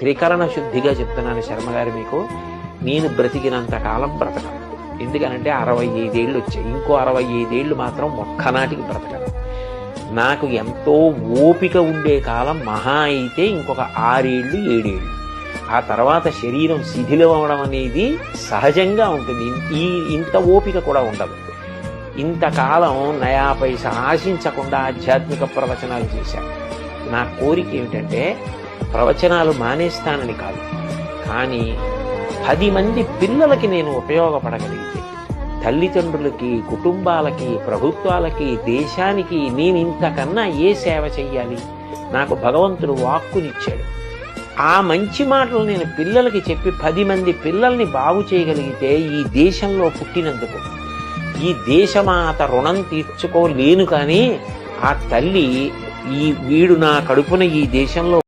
త్రికరణ శుద్ధిగా చెప్తున్నాను శర్మగారు మీకు. నేను బ్రతికినంత కాలం బ్రతకను. ఎందుకనంటే అరవై ఐదేళ్ళు వచ్చాయి ఇంకో అరవై ఐదేళ్ళు మాత్రం ఒక్కనాటికి బ్రతకను. నాకు ఎంతో ఓపిక ఉండే కాలం మహా అయితే ఇంకొక ఆరేళ్ళు ఏడేళ్ళు. ఆ తర్వాత శరీరం శిథిలం అవడం అనేది సహజంగా ఉంటుంది. ఈ ఇంత ఓపిక కూడా ఉండదు. ఇంతకాలం నయా పైస ఆశించకుండా ఆధ్యాత్మిక ప్రవచనాలు చేశాను. నా కోరిక ఏమిటంటే ప్రవచనాలు మానేస్తానని కాదు. కానీ పది మంది పిల్లలకి నేను ఉపయోగపడగలిగితే తల్లిదండ్రులకి కుటుంబాలకి ప్రభుత్వాలకి దేశానికి నేను ఇంతకన్నా ఏ సేవ చెయ్యాలి? నాకు భగవంతుడు వాక్కునిచ్చాడు. ఆ మంచి మాటలు నేను పిల్లలకి చెప్పి పది మంది పిల్లల్ని బాగు చేయగలిగితే ఈ దేశంలో పుట్టినందుకు ఈ దేశమాత రుణం తీర్చుకోలేను కానీ ఆ తల్లి ఈ వీడు నా కడుపున ఈ దేశంలో